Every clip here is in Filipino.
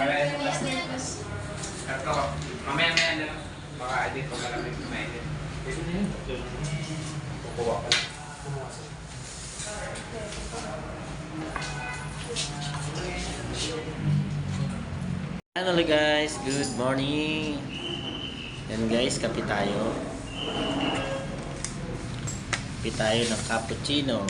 Mamaya maya na lang. Baka edit pa malamig na edit. Pwede na yun. Kukuha ko lang. Hello guys, good morning. Yan guys, kape tayo. Kape tayo ng cappuccino.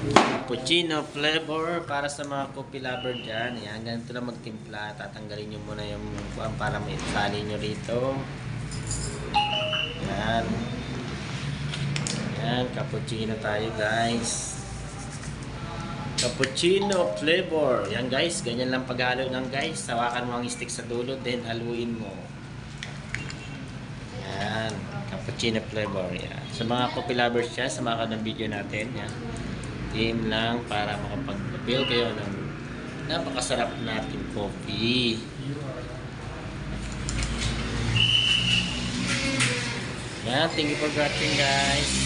Cappuccino flavor para sa mga coffee lover dyan. Yan, ganito na magtimpla. Tatanggalin nyo muna yung kuwan para may sali nyo rito. Yan. Yan, cappuccino tayo guys. Cappuccino flavor. Yan guys, ganyan lang paghalo ng guys. Sawakan mo ang stick sa dulo, then haluin mo. Yan, cappuccino flavor. Yan. Sa mga coffee lovers dyan, sa mga ng video natin, yan. Team lang para makapag-feel kayo ng napakasarap natin coffee. Yan, thank you for watching guys.